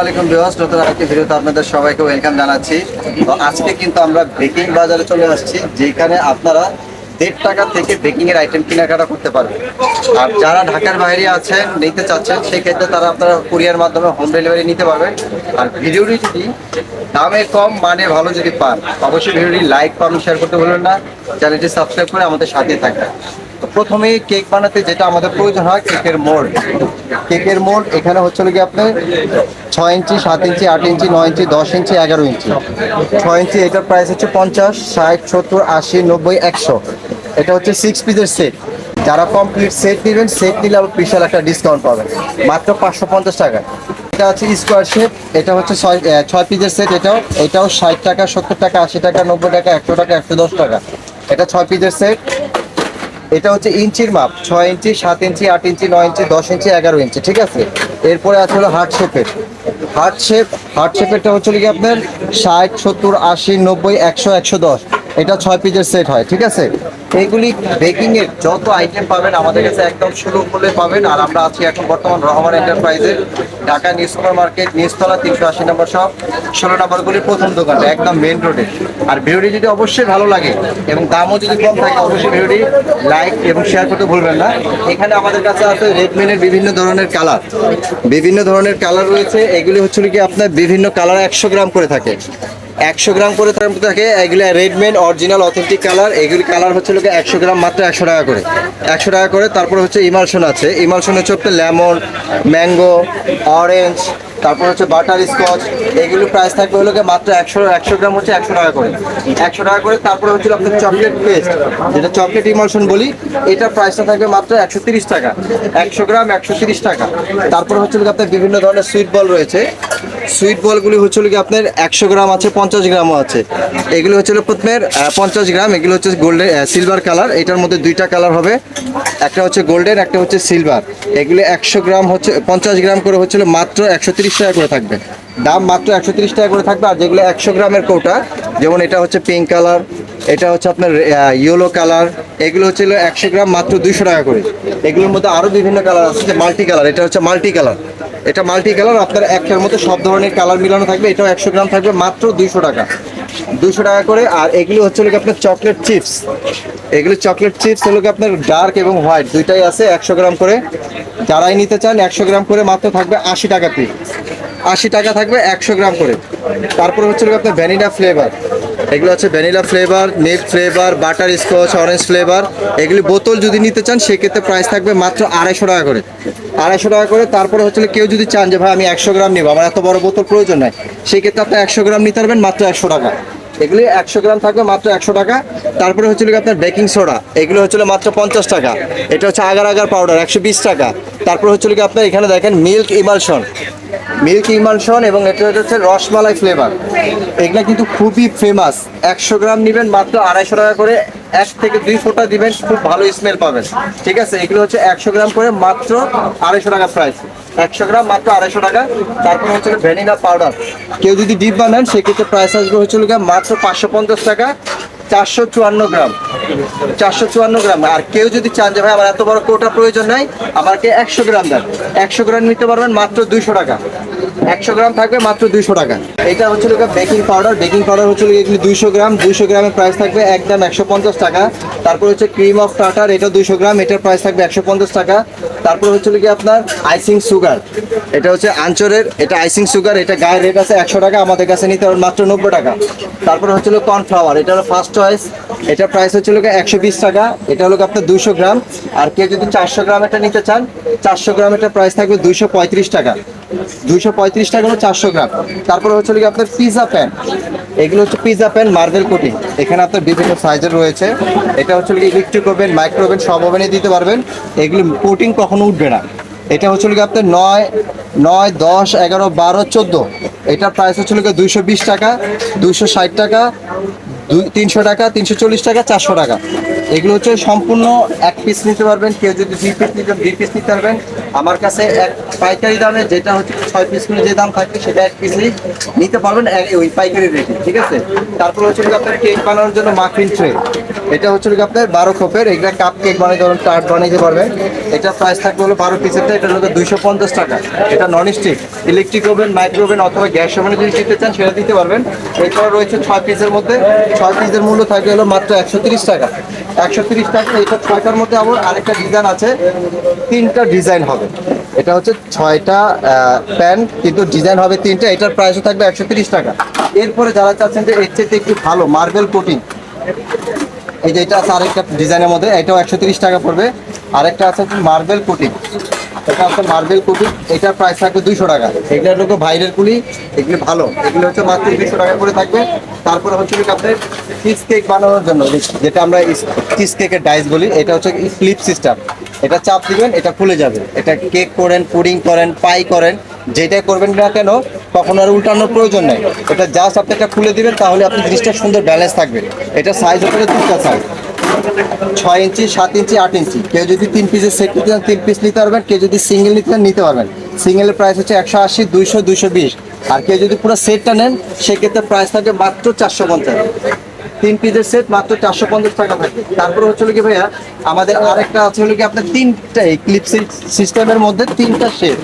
আলাইকুম বিহাস নতুন আরেকটি ভিডিওতে আপনাদের সবাইকে ওয়েলকাম জানাচ্ছি। তো আজকে কিন্তু আমরা বেকিং বাজারে চলে আসছি, যেখানে আপনারা দেড় টাকা থেকে বেকিং এর আইটেম কেনাকাটা করতে পারবেন। আর যারা ঢাকার বাইরে আছেন, নিতে চাচ্ছেন, সেক্ষেত্রে তারা আপনারা কুরিয়ার মাধ্যমে হোম ডেলিভারি নিতে পারবেন। আর ভিডিওটি যদি দামে কম মানে ভালো যদি পান, অবশ্যই ভিডিওটি লাইক কমেন্ট শেয়ার করতে ভুলবেন না। চ্যানেলটি সাবস্ক্রাইব করে আমাদের সাথে থাকবেন। তো প্রথমেই কেক বানাতে যেটা আমাদের প্রয়োজন হয় কেকের মোড় কেকের মোড় এখানে হচ্ছে কি আপনার? ছয় ইঞ্চি, সাত ইঞ্চি, আট ইঞ্চি, নয় ইঞ্চি, দশ ইঞ্চি, এগারো ইঞ্চি। ছয় ইঞ্চি, এটার প্রাইস হচ্ছে পঞ্চাশ, ষাট, সত্তর, আশি, নব্বই, একশো। এটা হচ্ছে সিক্স পিসের সেট যারা কমপ্লিট সেট নেবেন সেট নিলে আবার বিশাল একটা ডিসকাউন্ট পাবেন। মাত্র পাঁচশো পঞ্চাশ টাকা এটা হচ্ছে স্কোয়ার শেপ এটা হচ্ছে ছয় ছয় পিসের সেট এটাও এটাও ষাট টাকা, সত্তর টাকা, আশি টাকা, নব্বই টাকা, একশো টাকা, একশো দশ টাকা। এটা ছয় পিসের সেট এটা হচ্ছে ইঞ্চির মাপ, ছয় ইঞ্চি, সাত ইঞ্চি, আট ইঞ্চি, নয় ইঞ্চি, দশ ইঞ্চি, এগারো ইঞ্চি, ঠিক আছে? এরপরে আছে হলো হার্ট শেপের হার্ট শেপ হার্ট শেপেরটা হচ্ছে কি আপনার? ষাট, সত্তর, আশি, নব্বই, একশো একশো দশ। এটা ছয় পিসের সেট হয়, ঠিক আছে? এইগুলি বেকিং এর যত আইটেম পাবেন আমাদের কাছে একদম সুলভ মূল্যে পাবেন। আর আমরা আছি এখন বর্তমান রহমান এন্টারপ্রাইজের ঢাকা নিউ সুপার মার্কেট নিউজতলা তিনশো আশি নম্বর শপ ষোলো নম্বরগুলি প্রথম দোকানটা, একদম মেন রোডে আর ভিডিওটি যদি অবশ্যই ভালো লাগে এবং দামও যদি কম থাকে, অবশ্যই ভিডিওটি লাইক এবং শেয়ার করতে ভুলবেন না। এখানে আমাদের কাছে আছে রেডমেনের বিভিন্ন ধরনের কালার বিভিন্ন ধরনের কালার রয়েছে। এগুলি হচ্ছে কি আপনার বিভিন্ন কালার একশো গ্রাম করে থাকে। একশো গ্রাম করে তার থাকে এগুলো রেডমেন অরিজিনাল অথেন্টিক কালার এগুলি কালার হচ্ছে লোকে একশো গ্রাম মাত্র একশো টাকা করে। একশো টাকা করে, তারপর হচ্ছে ইমালশন আছে। ইমালশন হচ্ছে আপনার লেমন ম্যাঙ্গো অরেঞ্জ তারপর হচ্ছে বাটার স্কচ এগুলো প্রাইস থাকবে হলো মাত্র একশো একশো গ্রাম হচ্ছে একশো টাকা করে। একশো টাকা করে, তারপরে হচ্ছে আপনার চকলেট পেস্ট যেটা চকলেট ইমালশন বলি এটার প্রাইসটা থাকবে মাত্র একশো তিরিশ টাকা। একশো গ্রাম একশো তিরিশ টাকা। তারপর হচ্ছে আপনার বিভিন্ন ধরনের সুইট বল রয়েছে। সুইট বলগুলি হচ্ছিল কি আপনার একশো গ্রাম আছে, পঞ্চাশ গ্রামও আছে। এগুলো হচ্ছিল প্রথমের পঞ্চাশ গ্রাম, এগুলো হচ্ছে গোল্ডেন সিলভার কালার। এটার মধ্যে দুইটা কালার হবে। একটা হচ্ছে গোল্ডেন একটা হচ্ছে সিলভার। এগুলো একশো গ্রাম হচ্ছে, পঞ্চাশ গ্রাম করে হচ্ছিল মাত্র একশো টাকা করে থাকবে। দাম মাত্র একশো টাকা করে থাকবে, আর যেগুলো একশো গ্রামের কৌটা যেমন এটা হচ্ছে পিঙ্ক কালার এটা হচ্ছে আপনার ইয়েলো কালার এগুলো হচ্ছে একশো গ্রাম মাত্র দুইশো টাকা করে। এগুলোর মধ্যে আরও বিভিন্ন কালার আছে, যে মাল্টি কালার এটা হচ্ছে মাল্টি কালার এটা মাল্টি কালার আপনার একটার মধ্যে সব ধরনের কালার মিলানো থাকবে, এটাও একশো গ্রাম থাকবে মাত্র দুইশো টাকা। দুশো টাকা করে, আর এগুলো হচ্ছে লোক আপনার চকলেট চিপস এগুলো চকলেট চিপস হলো কি আপনার ডার্ক এবং হোয়াইট দুইটাই আছে একশো গ্রাম করে। যারাই নিতে চান একশো গ্রাম করে মাত্র থাকবে আশি টাকা পিস আশি টাকা থাকবে, একশো গ্রাম করে। তারপর হচ্ছে আপনার ভ্যানিলা ফ্লেভার এগুলো হচ্ছে vanilla flavour milk flavour butter scotch orange flavour এগুলি বোতল যদি নিতে চান, সেক্ষেত্রে প্রাইস থাকবে মাত্র আড়াইশো টাকা করে। আড়াইশো টাকা করে, তারপরে হচ্ছে কেউ যদি চান যে, ভাই, আমি একশো গ্রাম নেব, আমার এত বড় বোতল প্রয়োজন নাই। সেক্ষেত্রে আপনি একশো গ্রাম নিতে পারবেন, মাত্র একশো টাকা। এগুলি একশো গ্রাম থাকবে, মাত্র একশো টাকা। তারপরে হচ্ছিল আপনার বেকিং সোডা এগুলো হচ্ছিল মাত্র পঞ্চাশ টাকা। এটা হচ্ছে আগার আগার পাউডার একশো বিশ টাকা। তারপর হচ্ছিল আপনার এখানে দেখেন মিল্ক ইমালশন মিল্ক ইমালশন এবং এটা হচ্ছে রসমালাই ফ্লেভার এগুলো কিন্তু খুবই ফেমাস একশো গ্রাম নেবেন মাত্র আড়াইশো টাকা করে। এক থেকে দুই ফোঁটা দিবেন, খুব ভালো স্মেল পাবেন। ঠিক আছে? এগুলো হচ্ছে একশো গ্রাম করে মাত্র আড়াইশো টাকা প্রাইস একশো গ্রাম মাত্র আড়াইশো টাকা। তারপর হচ্ছে ভ্যানিলা পাউডার কেউ যদি ডিপ বানান, সেক্ষেত্রে প্রাইস আসবে হচ্ছে মাত্র পাঁচশো পঞ্চাশ টাকা। চারশো চুয়ান্ন গ্রাম। চারশো চুয়ান্ন গ্রাম। আর কেউ যদি চান যে, ভাই, আমার এত বড় কোটা প্রয়োজন নাই, আমাকে একশো গ্রাম দেন। একশো গ্রাম নিতে পারবেন মাত্র দুইশো টাকা। একশো গ্রাম থাকবে মাত্র দুইশো টাকা। এটা হচ্ছে বেকিং পাউডার। বেকিং পাউডার হচ্ছে এগুলি দুইশো গ্রাম। দুইশো গ্রামের প্রাইস থাকবে একদম একশো পঞ্চাশ টাকা। তারপর হচ্ছে ক্রিম অফ টাটার এটা দুইশো গ্রাম। এটার প্রাইস থাকবে একশো পঞ্চাশ টাকা। তারপর হচ্ছে কি আপনার আইসিং সুগার এটা হচ্ছে আঞ্চরের এটা আইসিং সুগার এটা গায়ের রেট আছে একশো টাকা। আমাদের কাছে নিতে হবে মাত্র নব্বই টাকা। তারপর হচ্ছে কর্নফ্লাওয়ার এটা হলো ফার্স্ট চয়েস এটার প্রাইস হচ্ছে একশো বিশ টাকা। এটা হলো আপনার দুশো গ্রাম। আর কেউ যদি চারশো গ্রাম এটা নিতে চান, চারশো গ্রাম এটার প্রাইস থাকবে দুইশো পঁয়ত্রিশ টাকা। দুইশো পঁয়ত্রিশ টাকা হলো চারশো গ্রাম। তারপরে হচ্ছে কি আপনার পিজা প্যান এগুলো হচ্ছে পিজা প্যান মার্বেল কোটিং এখানে আপনার বিভিন্ন সাইজের রয়েছে। এটা হচ্ছে কি ইলেকট্রিক ওভেন মাইক্রো ওভেন সব ওভেনে দিতে পারবেন। এগুলো কোটিং কখনো উঠবে না। এটা হচ্ছে কি আপনার নয় নয়, দশ, এগারো, বারো, চোদ্দ। এটার প্রাইস হচ্ছে কি দুইশো বিশ টাকা, দুইশো ষাট টাকা দুই, তিনশো টাকা, তিনশো চল্লিশ টাকা, চারশো টাকা। এগুলো হচ্ছে সম্পূর্ণ এক পিস নিতে পারবেন। কেউ যদি দুই পিস নিতে দুই পিস নিতে পারবেন। আমার কাছে এক পাইকারি দামে যেটা হচ্ছে ছয় পিস করে যে দাম থাকবে, সেটা এক পিসই নিতে পারবেন ওই পাইকারি রেটে ঠিক আছে? তারপর হচ্ছে আপনার কেক বানানোর জন্য মাফিন ট্রে এটা হচ্ছে আপনার বারো খোপের, এগুলা কাপ কেক বানিয়ে ধরুন টার্ট বানাইতে পারবেন। এটা প্রাইস থাকবে হলো বারো পিসেরটা এটা হলো দুইশো পঞ্চাশ টাকা। এটা non stick electric oven micro oven অথবা গ্যাস ওভেনে যদি দিতে চান, সেটা দিতে পারবেন। এরপর রয়েছে ছয় পিসের মধ্যে ছয় পিসের মূল্য থাকবে হলো মাত্র একশো তিরিশ টাকা। একশো তিরিশ টাকা এটা ছয়টার মধ্যে আবার আরেকটা ডিজাইন আছে, তিনটা ডিজাইন হবে। এটা হচ্ছে ছয়টা প্যান্ট কিন্তু ডিজাইন হবে তিনটা, এটার প্রাইসও থাকবে একশো তিরিশ টাকা। এরপরে যারা চাচ্ছেন যে এর চেয়ে একটু ভালো মার্বেল কোটিং এই যে এটা আছে আরেকটা ডিজাইনের মধ্যে, এটাও একশো তিরিশ টাকা পড়বে। আরেকটা আছে মার্বেল কোটিং এটা হচ্ছে মার্বেল কুপি এটার প্রাইস থাকবে দুইশো টাকা। এগুলো হলো ভাইরের কুলি, এগুলো ভালো। এগুলো হচ্ছে মাত্র দুইশো টাকা করে থাকবে। তারপরে হচ্ছে আপনার চিজ কেক বানানোর জন্য যেটা আমরা চিজ কেকের ডাইস বলি, এটা হচ্ছে ফ্লিপ সিস্টেম এটা চাপ দিবেন, এটা খুলে যাবে। এটা কেক করেন পুডিং করেন পাই করেন, যেটাই করবেন না কেন, কখনো আর উল্টানোর প্রয়োজন নেই। এটা জাস্ট আপনি এটা খুলে দিবেন, তাহলে আপনি জিনিসটা সুন্দর ব্যালেন্স থাকবে। এটা সাইজ হচ্ছে দুটা সাইজ ছয় ইঞ্চি, সাত ইঞ্চি, আট ইঞ্চি। কেউ যদি তিন পিসের সেট নিতে চান, তিন পিস নিতে পারবেন। কেউ যদি সিঙ্গেল নিতে নিতে পারবেন। সিঙ্গেলের প্রাইস হচ্ছে একশো আশি, দুইশো দুইশো বিশ। আর কেউ যদি পুরো সেটটা নেন, সেক্ষেত্রে প্রাইস থাকবে মাত্র চারশো পঞ্চাশ। তিন পিসের সেট মাত্র চারশো পঞ্চাশ টাকা থাকবে তারপরে হচ্ছে কি ভাইয়া, আমাদের আরেকটা আছে হলো কি আপনার তিনটা ক্লিপ সিস্টেমের মধ্যে তিনটা shape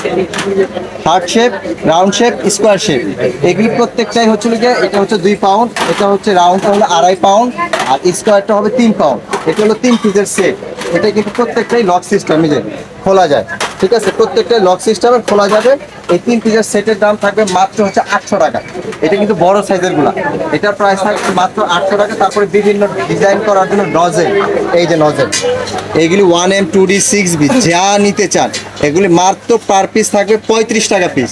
heart shape round shape square shape এগুলি প্রত্যেকটাই হচ্ছে কি এটা হচ্ছে দুই পাউন্ড এটা হচ্ছে রাউন্ডটা হলো আড়াই পাউন্ড আর স্কোয়ারটা হবে তিন পাউন্ড এটা হলো তিন পিসের সেট এটা কিন্তু প্রত্যেকটাই লক সিস্টেম যে খোলা যায়। ঠিক আছে? প্রত্যেকটাই লক সিস্টেমে খোলা যাবে। এই তিন পিসের সেটের দাম থাকবে মাত্র হচ্ছে আটশো টাকা। এটা কিন্তু বড় সাইজেরগুলা এটা প্রায় থাকবে মাত্র আটশো টাকা। তারপরে বিভিন্ন ডিজাইন করার জন্য নজেল এই যে নজেল এইগুলি one M two D six B যা নিতে চান। এগুলি মাত্র পার পিস থাকবে পঁয়ত্রিশ টাকা পিস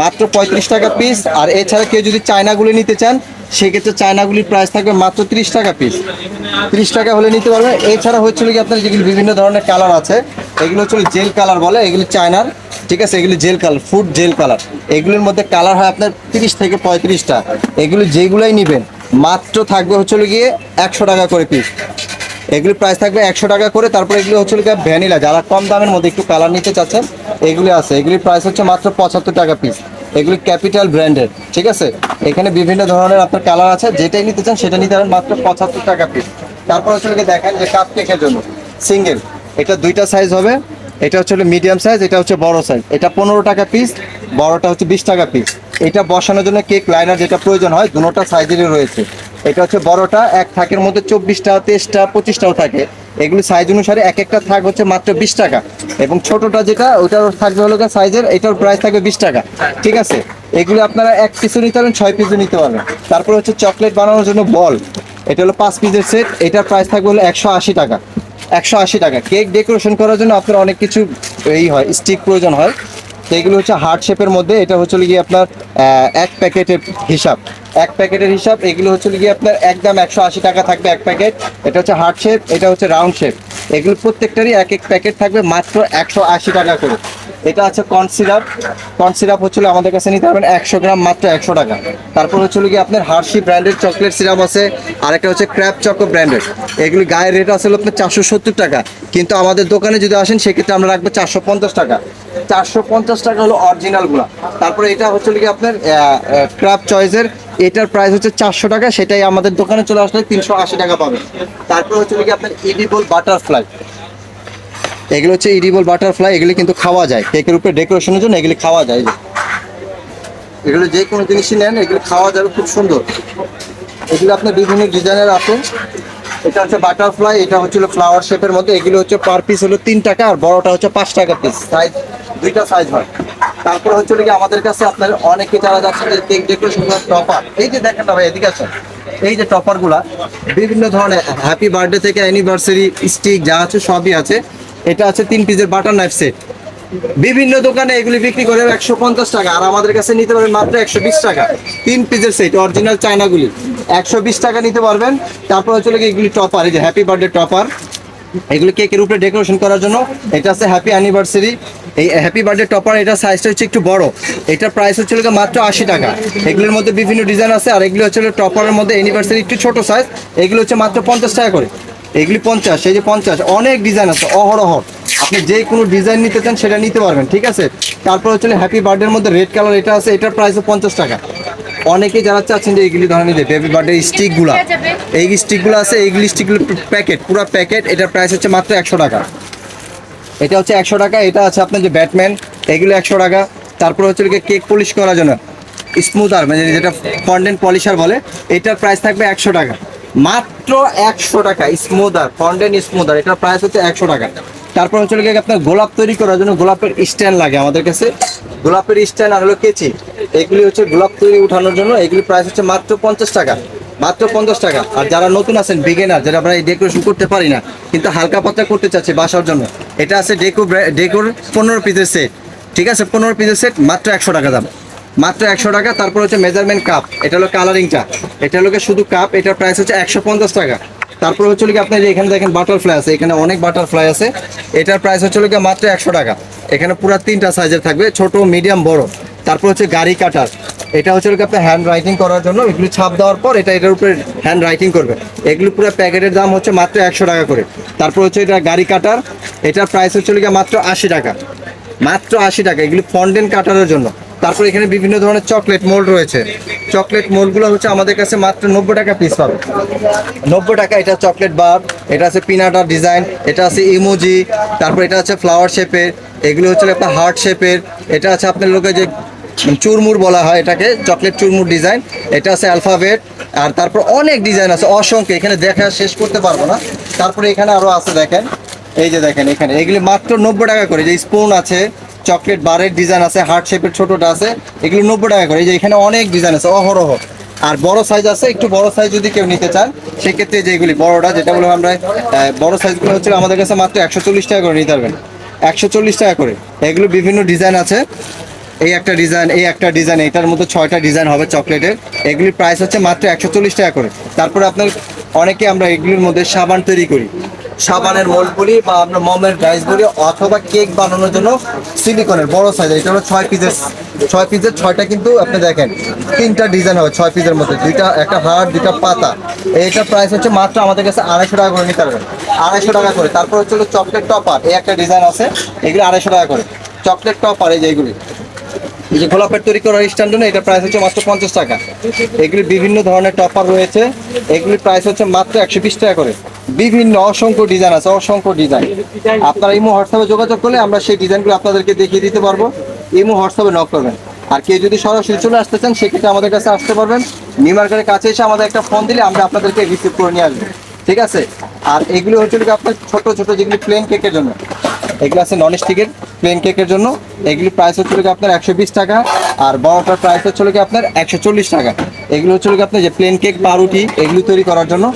মাত্র পঁয়ত্রিশ টাকা পিস আর এছাড়া কেউ যদি চায়নাগুলি নিতে চান সেক্ষেত্রে চায়নাগুলির প্রাইস থাকবে মাত্র ত্রিশ টাকা পিস ত্রিশ টাকা হলে নিতে পারবেন। এছাড়া হচ্ছিল কি আপনার যেগুলি বিভিন্ন ধরনের কালার আছে, এগুলো হচ্ছে জেল কালার বলে, এগুলি চায়নার, ঠিক আছে? এগুলি gel colour food gel colour এগুলির মধ্যে কালার হয় আপনার তিরিশ থেকে পঁয়ত্রিশটা এগুলি যেগুলাই নেবেন, মাত্র থাকবে হচ্ছে গিয়ে একশো টাকা করে পিস এগুলি প্রাইস থাকবে একশো টাকা করে। তারপরে এগুলি হচ্ছে গিয়ে ভ্যানিলা যারা কম দামের মধ্যে একটু কালার নিতে চাচ্ছেন, এগুলি আছে। এগুলির প্রাইস হচ্ছে মাত্র পঁচাত্তর টাকা পিস এগুলি ক্যাপিটাল ব্র্যান্ডের, ঠিক আছে? এখানে বিভিন্ন ধরনের আপনার কালার আছে, যেটাই নিতে চান সেটা নিতে পারেন মাত্র পঁচাত্তর টাকা পিস তারপর হচ্ছে দেখেন যে কাপ কেকের জন্য সিঙ্গেল এটা দুইটা সাইজ হবে, এটা হচ্ছে মিডিয়াম সাইজ এটা হচ্ছে বড় সাইজ এটা পনেরো টাকা পিস বড়টা হচ্ছে বিশ টাকা পিস এটা বসানোর জন্য কেক লাইনার যেটা প্রয়োজন হয়, দুটা সাইজেরই রয়েছে। এটা হচ্ছে বড়টা, এক থাকের মধ্যে চব্বিশটা, তেইশটা, পঁচিশটাও থাকে। এগুলি সাইজ অনুসারে এক একটা থাক হচ্ছে মাত্র বিশ টাকা। এবং ছোটটা যেটা ওটার থাকবে হলো সাইজের এটার প্রাইস থাকবে বিশ টাকা। ঠিক আছে? এগুলো আপনারা এক পিসও নিতে পারবেন, ছয় পিসও নিতে পারবেন। তারপর হচ্ছে চকলেট বানানোর জন্য বল এটা হলো পাঁচ পিসের সেট এটার প্রাইস থাকবে হলো একশো আশি টাকা। একশো আশি টাকা। কেক ডেকোরেশন করার জন্য আপনার অনেক কিছু এই হয় স্টিক প্রয়োজন হয়। তো এগুলো হচ্ছে হার্ট শেপের মধ্যে, এটা হচ্ছে গিয়ে আপনার এক প্যাকেটের হিসাব। এক প্যাকেটের হিসাব, এগুলো হচ্ছে গিয়ে আপনার একদম একশো আশি টাকা থাকবে এক প্যাকেট। এটা হচ্ছে হার্ট শেপ, এটা হচ্ছে রাউন্ড শেপ। এগুলো প্রত্যেকটারই এক এক প্যাকেট থাকবে মাত্র একশো আশি টাকা করে। এটা আছে কর্ন সিরাপ কর্ন সিরাপ হচ্ছিল আমাদের কাছে নিতে পারবেন একশো গ্রাম মাত্র একশো টাকা। তারপর হচ্ছিল কি আপনার হার্শি ব্র্যান্ডের চকলেট সিরাপ আছে, আরেকটা হচ্ছে ক্র্যাপ চকো ব্র্যান্ডের এগুলি গায়ের রেট আছে আপনার চারশো সত্তর টাকা। কিন্তু আমাদের দোকানে যদি আসেন, সেক্ষেত্রে আমরা রাখব চারশো পঞ্চাশ টাকা। চারশো পঞ্চাশ টাকা হলো অরিজিনালগুলো তারপরে এটা হচ্ছে কি আপনার ক্রাফট চয়েসের এটার প্রাইস হচ্ছে চারশো টাকা, সেটাই আমাদের দোকানে চলে আসলে তিনশো আশি টাকা পাবেন। তারপর হচ্ছে কি আপনার ইডিবল বাটারফ্লাই এগুলো হচ্ছে ইডিবল বাটারফ্লাই, এগুলি কিন্তু খাওয়া যায়। কেকের উপরে ডেকোরেশনের জন্য এগুলি খাওয়া যায়। এগুলো যে কোনো জিনিসই নেন, এগুলো খাওয়া যাবে খুব সুন্দর। এগুলো আপনার বিভিন্ন ডিজাইনের আছে। এটা হচ্ছে বাটারফ্লাই, এটা হচ্ছিল ফ্লাওয়ার শেপের মধ্যে। এগুলো হচ্ছে পার পিস হলো তিন টাকা, আর বড়টা হচ্ছে পাঁচ টাকা পিস। সাইজ, দুইটা সাইজ হয়। তারপর হচ্ছে কি, আমাদের কাছে আপনার অনেকে যারা যাচ্ছে যে কেক ডেকোরেশন টপার এই যে দেখেন না ভাই, এদিকে আসেন। এই যে টপারগুলা, বিভিন্ন ধরনের হ্যাপি বার্থডে থেকে অ্যানিভার্সারি স্টিক যা আছে, সবই আছে। এটা আছে তিন পিসের বাটার নাইফ সেট বিভিন্ন দোকানে এগুলি বিক্রি করে একশো পঞ্চাশ টাকা, আর আমাদের কাছে নিতে পারবেন মাত্র একশো বিশ টাকা। তিন পিসের সেট অরিজিনাল চায়নাগুলি। একশো বিশ টাকা নিতে পারবেন। তারপর হচ্ছে কি, এগুলি টপার এই যে হ্যাপি বার্থডে টপার এগুলো কেকের উপরে ডেকোরেশন করার জন্য এটা আছে হ্যাপি অ্যানিভার্সারি এই হ্যাপি বার্থডে টপার এটা সাইজটা হচ্ছে একটু বড়। এটার প্রাইস হচ্ছে গিয়ে মাত্র আশি টাকা। এগুলোর মধ্যে বিভিন্ন ডিজাইন আছে, আর এগুলো হচ্ছে টপারের মধ্যে অ্যানিভার্সারি একটু ছোট সাইজ এগুলো হচ্ছে মাত্র পঞ্চাশ টাকা করে। এগুলি পঞ্চাশ, এই যে পঞ্চাশ, অনেক ডিজাইন আছে, অহরহ। আপনি যে কোনো ডিজাইন নিতে চান, সেটা নিতে পারবেন, ঠিক আছে? তারপর হচ্ছে হ্যাপি বার্থডের মধ্যে রেড কালার এটা আছে, এটার প্রাইস পঞ্চাশ টাকা। অনেকে যারা চাচ্ছেন যে এইগুলি ধরনের যে বেবি বার্থডে স্টিকগুলো এই স্টিকগুলো আছে এইগুলি স্টিকগুলো প্যাকেট পুরো প্যাকেট এটার প্রাইস হচ্ছে মাত্র একশো টাকা। এটা হচ্ছে একশো টাকা, এটা আছে আপনার যে ব্যাটম্যান এগুলো একশো টাকা। তারপর হচ্ছে কেক পলিশ করার জন্য স্মুথার মানে যেটা ফন্ডেন্ট পলিশার বলে, এটার প্রাইস থাকবে একশো টাকা। মাত্র একশো টাকা, স্মুদার, ফন্ডেন স্মুদার, এটার প্রাইস হচ্ছে একশো টাকা। তারপর হচ্ছে গিয়ে আপনার গোলাপ তৈরি করার জন্য গোলাপের স্ট্যান্ড লাগে আমাদের কাছে। গোলাপের স্ট্যান্ড আর হলো কেচি, এগুলি হচ্ছে গোলাপ তৈরি উঠানোর জন্য, এগুলি প্রাইস হচ্ছে মাত্র পঞ্চাশ টাকা, মাত্র পঞ্চাশ টাকা। আর যারা নতুন আছেন বিগেনার যারা আমরা এই ডেকোরেশন করতে পারি না, কিন্তু হালকা পাতলা করতে চাচ্ছি বাসার জন্য, এটা আছে ডেকো ডেকোর পনেরো পিসের সেট ঠিক আছে? পনেরো পিসের সেট মাত্র একশো টাকা দাম। মাত্র একশো টাকা, তারপর হচ্ছে মেজারমেন্ট কাপ এটা হলো কালারিংটা এটা হলো শুধু কাপ এটার প্রাইস হচ্ছে একশো পঞ্চাশ টাকা। তারপর হচ্ছে কি আপনার এখানে দেখেন বাটারফ্লাই আছে, এখানে অনেক বাটারফ্লাই আছে। এটার প্রাইস হচ্ছে গিয়ে মাত্র একশো টাকা। এখানে পুরো তিনটা সাইজের থাকবে, ছোট মিডিয়াম বড়। তারপর হচ্ছে গাড়ি কাটার। এটা হচ্ছে কি আপনার হ্যান্ড রাইটিং করার জন্য, এগুলি ছাপ দেওয়ার পর এটা এটার উপরে হ্যান্ড রাইটিং করবে। এগুলো পুরো প্যাকেটের দাম হচ্ছে মাত্র একশো টাকা করে। তারপর হচ্ছে এটা গাড়ি কাটার, এটার প্রাইস হচ্ছে গিয়ে মাত্র আশি টাকা। মাত্র আশি টাকা, এগুলি ফন্ডেন কাটারের জন্য। তারপর এখানে বিভিন্ন ধরনের চকলেট মোল্ড রয়েছে। চকলেট মোল্ডগুলো হচ্ছে আমাদের কাছে মাত্র নব্বই টাকা পিস পাবে। নব্বই টাকা, এটা চকলেট বার, এটা আছে পিনাটার ডিজাইন, এটা আছে ইমোজি, তারপর এটা আছে ফ্লাওয়ার শেপের, এগুলো হচ্ছে আপনার হার্ট শেপের, এটা আছে আপনার লোকে যে চুরমুর বলা হয় এটাকে, চকলেট চুরমুর ডিজাইন, এটা আছে অ্যালফাবেট, আর তারপর অনেক ডিজাইন আছে, অসংখ্য, এখানে দেখা শেষ করতে পারব না। তারপরে এখানে আরও আছে দেখেন, এই যে দেখেন এখানে, এগুলি মাত্র নব্বই টাকা করে, যে স্পুন আছে চকলেট বারের ডিজাইন আছে, হার্ট শেপের ছোটটা আছে, এগুলো নব্বই টাকা করে। এই যে এখানে অনেক ডিজাইন আছে, অহরহ। আর বড় সাইজ আছে, একটু বড় সাইজ যদি কেউ নিতে চান, সেক্ষেত্রে যেগুলি বড়টা, যেটা বলে আমরা বড় সাইজগুলো হচ্ছে আমাদের কাছে মাত্র একশো চল্লিশ টাকা করে নিতে পারবেন। একশো চল্লিশ টাকা করে। এগুলো বিভিন্ন ডিজাইন আছে। এই একটা ডিজাইন, এই একটা ডিজাইন, এটার মধ্যে ছয়টা ডিজাইন হবে চকলেটের। এগুলির প্রাইস হচ্ছে মাত্র একশো চল্লিশ টাকা করে। তারপরে আপনার, অনেকে আমরা এগুলির মধ্যে সাবান তৈরি করি। সাবানের বলি বা আমরা মমের ডাইস বলি অথবা কেক বানানোর জন্য সিলিকনের বড় সাইজ এটা হলো ছয় পিসের ছয় পিসের ছয়টা কিন্তু আপনি দেখেন, তিনটা ডিজাইন হবে ছয় পিসের মধ্যে। দুইটা, একটা হাড়, দুইটা পাতা। এইটা প্রাইস হচ্ছে মাত্র আমাদের কাছে আড়াইশো টাকা করে নিতে পারবেন। আড়াইশো টাকা করে। তারপর হচ্ছে হলো চকলেট টপার এই একটা ডিজাইন আছে, এগুলো আড়াইশো টাকা করে। চকলেট টপার এই যে এগুলি। এই যে গোলাপের তৈরি করার স্ট্যান্ড জন্য এটা প্রাইস হচ্ছে মাত্র পঞ্চাশ টাকা। এগুলি বিভিন্ন ধরনের টপার রয়েছে। এগুলির প্রাইস হচ্ছে মাত্র একশো বিশ টাকা করে। বিভিন্ন অসংখ্য ডিজাইন আছে, অসংখ্য ডিজাইন আপনারা ইমো হোয়াটসঅ্যাপে যোগাযোগ করলে আমরা সেই ডিজাইনগুলো আপনাদেরকে দেখিয়ে দিতে পারব। ইমো হোয়াটসঅ্যাপে নক করবেন। আর কেউ যদি সরাসরি চলে আসতে চান, সেক্ষেত্রে আমাদের কাছে আসতে পারবেন। নিউ কাছে এসে আমাদের একটা ফোন দিলে আমরা আপনাদেরকে রিসিভ করে নিয়ে আসব। ঠিক আছে? আর এগুলো হচ্ছে আপনার ছোট ছোট যেগুলি প্লেন কেকের জন্য। এগুলো আছে নন স্টিকের প্লেন কেকের জন্য। এগুলি প্রাইস হচ্ছে কি আপনার একশো বিশ টাকা। আর বড়টার প্রাইস হচ্ছে কি আপনার একশো চল্লিশ টাকা। এগুলো হচ্ছে কি আপনার যে প্লেন কেক পাউরুটি এগুলো তৈরি করার জন্য।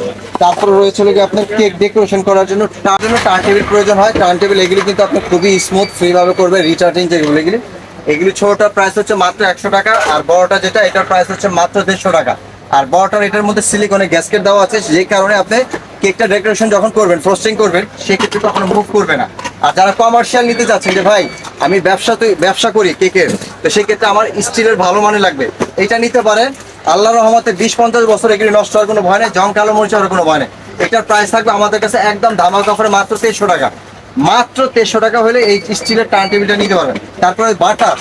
তারপরে রয়েছে কি আপনার কেক ডেকোরেশন করার জন্য। তার জন্য টার্ন টেবিল প্রয়োজন হয়। টার্ন টেবিল এগুলি কিন্তু আপনি খুবই স্মুথ ফ্রিভাবে করবে রিচার্জিং যেগুলো এগুলি এগুলি। ছোটটার প্রাইস হচ্ছে মাত্র একশো টাকা, আর বড়টা যেটা, এটার প্রাইস হচ্ছে মাত্র দেড়শো টাকা। আর বড়টার এটার মধ্যে সিলিকনের গ্যাসকেট দেওয়া আছে, যে কারণে আপনি কেকটা ডেকোরেশন যখন করবেন ফ্রস্টিং করবেন, সেক্ষেত্রে তখন মুভ করবে না। আর যারা কমার্শিয়াল নিতে চাচ্ছেন যে, ভাই, আমি ব্যবসা তো ব্যবসা করি কেকের তো সেক্ষেত্রে আমার স্টিলের ভালো মানে লাগবে। এটা নিতে পারেন আল্লাহ রহমতে বিশ পঞ্চাশ বছর এগুলি নষ্ট হওয়ার কোনো ভয় নেই, জং কালো মরিচ হওয়ার কোনো ভয় নেই। এটার প্রাইস থাকবে আমাদের কাছে একদম ধামাকা অফারে মাত্র তেইশশো টাকা। মাত্র তেইশশো টাকা হলে এই স্টিলের টার্ন টেবিলটা নিতে পারবেন। তারপরে বাটার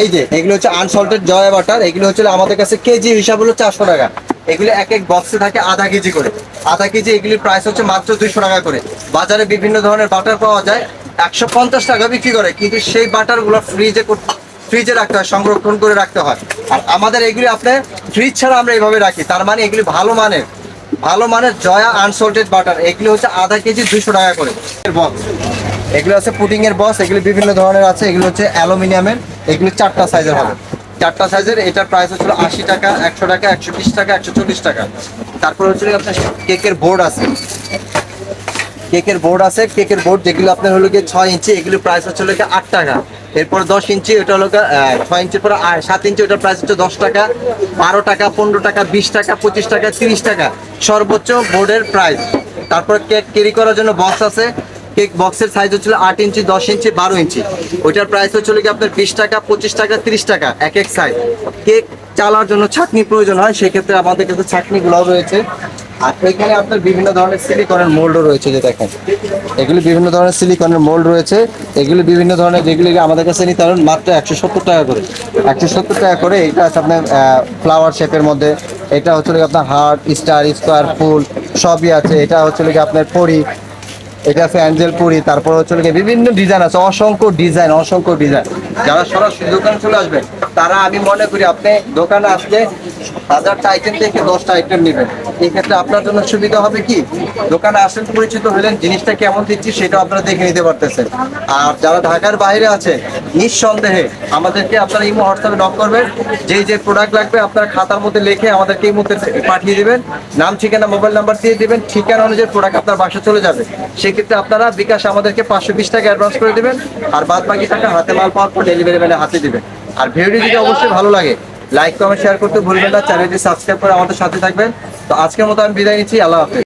এই যে, এগুলো হচ্ছে আনসল্টেড জয়া বাটার এগুলো হচ্ছে আমাদের কাছে কেজি হিসাব হলো চারশো টাকা। এগুলো এক এক বক্সে থাকে আধা কেজি করে। আধা কেজি এগুলির প্রাইস হচ্ছে মাত্র দুইশো টাকা করে। বাজারে বিভিন্ন ধরনের বাটার পাওয়া যায়। একশো পঞ্চাশ টাকা বিক্রি করে, কিন্তু সেই বাটারগুলো ফ্রিজে ফ্রিজে রাখতে হয়, সংরক্ষণ করে রাখতে হয়। আর আমাদের এগুলি আপনার ফ্রিজ ছাড়া আমরা এইভাবে রাখি, তার মানে এগুলি ভালো মানের ভালো মানের জয়া আনসল্টেড বাটার এগুলি হচ্ছে আধা কেজি দুশো টাকা করে। বক্স এগুলো আছে পুডিং এর বস এগুলি বিভিন্ন ধরনের আছে, এগুলো হচ্ছে অ্যালুমিনিয়ামের, এগুলো চারটা সাইজের হবে। চারটা সাইজের এটার প্রাইস হচ্ছিল আশি টাকা, একশো টাকা, একশো বিশ টাকা, একশো চল্লিশ টাকা। তারপর হচ্ছে আপনার কেকের বোর্ড আছে। কেকের বোর্ড আছে, কেকের বোর্ড যেগুলো আপনার হলো গিয়ে ছয় ইঞ্চি এগুলো প্রাইস হচ্ছে হলো আট টাকা। এরপর দশ ইঞ্চি ওটা হলো ছয় ইঞ্চির পর সাত ইঞ্চি, ওটার প্রাইস হচ্ছে দশ টাকা। বারো টাকা, পনেরো টাকা, বিশ টাকা, পঁচিশ টাকা, তিরিশ টাকা। সর্বোচ্চ বোর্ডের প্রাইস তারপর কেক ক্যারি করার জন্য বক্স আছে। কেক বক্সের সাইজ হচ্ছিল আট ইঞ্চি, দশ ইঞ্চি, বারো ইঞ্চি। ওইটার প্রাইস হচ্ছিল কি আপনার বিশ টাকা, পঁচিশ টাকা, তিরিশ টাকা, এক এক সাইজ কেক চালার জন্য ছাকনি প্রয়োজন হয়, সেক্ষেত্রে আমাদের কাছে ছাকনিগুলোও রয়েছে। আর এখানে আপনার বিভিন্ন ধরনের মোল্ডও রয়েছে যে দেখেন। এগুলি বিভিন্ন ধরনের মোল্ড রয়েছে। এগুলি বিভিন্ন ধরনের যেগুলি আমাদের কাছে নিতে পারেন মাত্র একশো সত্তর টাকা করে। একশো সত্তর টাকা করে এটা ফ্লাওয়ার শেপের মধ্যে। এটা হচ্ছে আপনার হার্ট স্টার স্কোয়ার ফুল সবই আছে। এটা হচ্ছে আপনার পরি, এটা আছে অ্যাঞ্জেল পুরি, তারপর হচ্ছে বিভিন্ন ডিজাইন আছে। অসংখ্য ডিজাইন অসংখ্য ডিজাইন যারা সরাসরি দোকানে চলে আসবেন তারা আমি মনে করি আপনি দোকানে আসলে হাজারটা আইটেম থেকে দশটা আইটেম নেবেন। এই ক্ষেত্রে আপনার জন্য সুবিধা হবে কি? দোকানে আসেন, পরিচিত হলেন, জিনিসটা কেমন দিচ্ছি সেটা আপনারা দেখে নিতে পারতেছেন। আর যারা ঢাকার বাইরে আছে, নিঃসন্দেহে আমাদেরকে আপনারা ইমো হোয়াটসঅ্যাপে নক করবেন। যেই যে প্রোডাক্ট লাগবে আপনার খাতার মধ্যে লিখে আমাদেরকে এই মধ্যে পাঠিয়ে দেবেন। নাম, ঠিকানা মোবাইল নাম্বার দিয়ে দেবেন। ঠিকানা অনুযায়ী প্রোডাক্ট আপনার বাসা চলে যাবে। সেক্ষেত্রে আপনারা বিকাশ আমাদেরকে পাঁচশো বিশ টাকা অ্যাডভান্স করে দেবেন। আর বাদ বাকি টাকা হাতে মাল পাওয়ার পর ডেলিভারি ম্যানে হাতে দিবেন। আর ভিডিওটি যদি অবশ্যই ভালো লাগে লাইক কমেন্ট শেয়ার করতে ভুলবেন না। চ্যানেলটি সাবস্ক্রাইব করে আমাদের সাথে থাকবেন। তো আজকের মতো আমি বিদায় নিচ্ছি। আল্লাহ হাফেজ।